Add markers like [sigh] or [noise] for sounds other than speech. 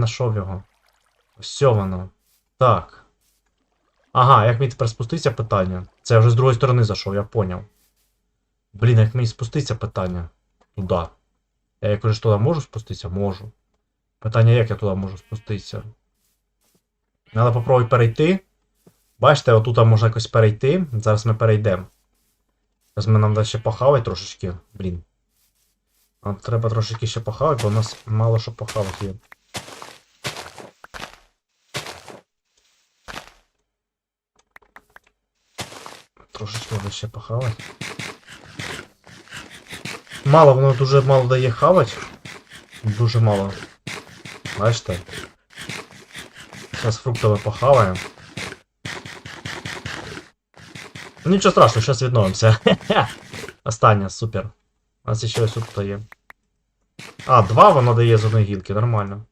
знайшов його. Все воно. Так. Ага, як мені тепер спуститься питання? Це я вже з другої сторони зайшов, я поняв. Блін, як мені спуститься питання? Туди. Я якось ж туди можу спуститися? Можу. Питання, як я туди можу спуститися? Треба попробувати перейти. Бачите, отут можна якось перейти. Зараз ми перейдемо. Зараз ми нам треба ще похавати трошечки. Блін. Нам треба трошечки ще похавати, бо у нас мало що похавати є. Трошечки треба ще похавати. Мало, воно дуже мало дає хавати. Дуже мало. Бачите? Зараз фруктами похаваємо. Нічого страшного, зараз відновимося. [laughs] Останнє, супер. У нас ще ось тут є. А, два воно дає з одної гілки, нормально.